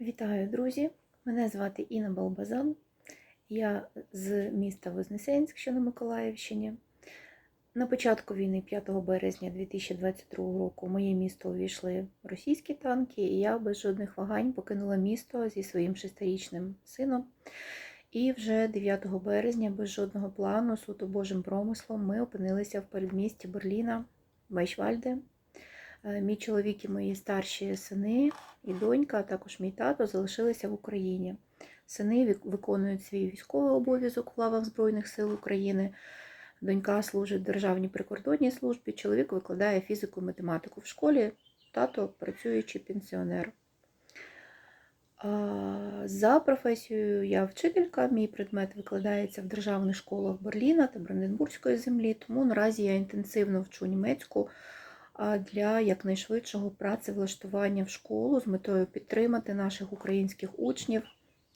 Вітаю, друзі! Мене звати Інна Балбазан. Я з міста Вознесенськ, що на Миколаївщині. На початку війни, 5 березня 2022 року, в моє місто увійшли російські танки, і я без жодних вагань покинула місто зі своїм шестирічним сином. І вже 9 березня, без жодного плану, суто Божим промислом, ми опинилися в передмісті Берліна, Вайшвальде. Е, Мій чоловік і мої старші сини і донька, а також мій тато залишилися в Україні. Сини виконують свій військовий обов'язок у лавах Збройних сил України. Донька служить в Державній прикордонній службі, чоловік викладає фізику і математику в школі, тато працюючий пенсіонер. За професією я вчителька, мій предмет викладається в державних школах Берліна та Бранденбурзької землі, тому наразі я інтенсивно вчу німецьку для якнайшвидшого працевлаштування в школу з метою підтримати наших українських учнів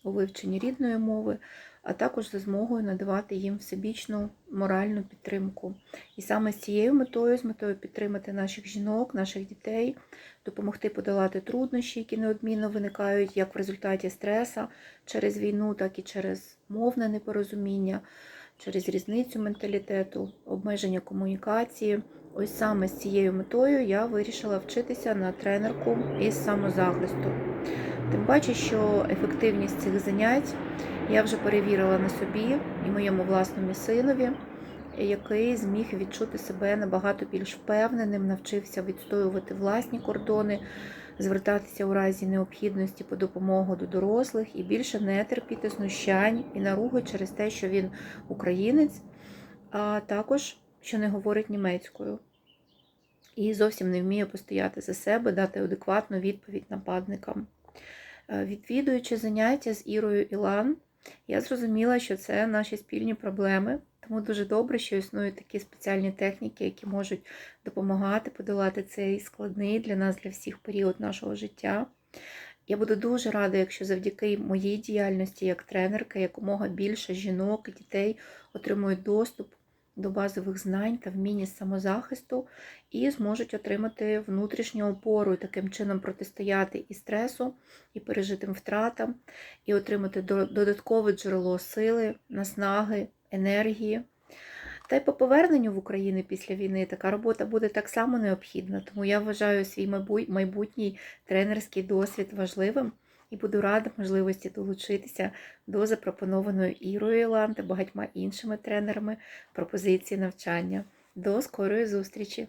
у вивченні рідної мови, а також за змогою надавати їм всебічну моральну підтримку. І саме з цією метою, з метою підтримати наших жінок, наших дітей, допомогти подолати труднощі, які неодмінно виникають як в результаті стреса через війну, так і через мовне непорозуміння, через різницю менталітету, обмеження комунікації. Ось саме з цією метою я вирішила вчитися на тренерку із самозахисту. Тим паче, що ефективність цих занять я вже перевірила на собі і моєму власному синові, який зміг відчути себе набагато більш впевненим, навчився відстоювати власні кордони, звертатися у разі необхідності по допомогу до дорослих і більше не терпіти знущань і наруги через те, що він українець, а також що не говорить німецькою. І зовсім не вміє постояти за себе, дати адекватну відповідь нападникам. Е, Відвідуючи заняття з Ірою Ілан, я зрозуміла, що це наші спільні проблеми. Тому дуже добре, що існують такі спеціальні техніки, які можуть допомагати подолати цей складний для нас, для всіх період нашого життя. Я буду дуже рада, якщо завдяки моїй діяльності як тренерка якомога більше жінок і дітей отримують доступ до базових знань та вміння самозахисту і зможуть отримати внутрішню опору і таким чином протистояти і стресу, і пережитим втратам, і отримати додаткове джерело сили, наснаги, енергії. Та й по поверненню в Україну після війни така робота буде так само необхідна, тому я вважаю свій майбутній тренерський досвід важливим і буду рада можливості долучитися до запропонованої Ірою Ілан та багатьма іншими тренерами пропозиції навчання. До скорої зустрічі!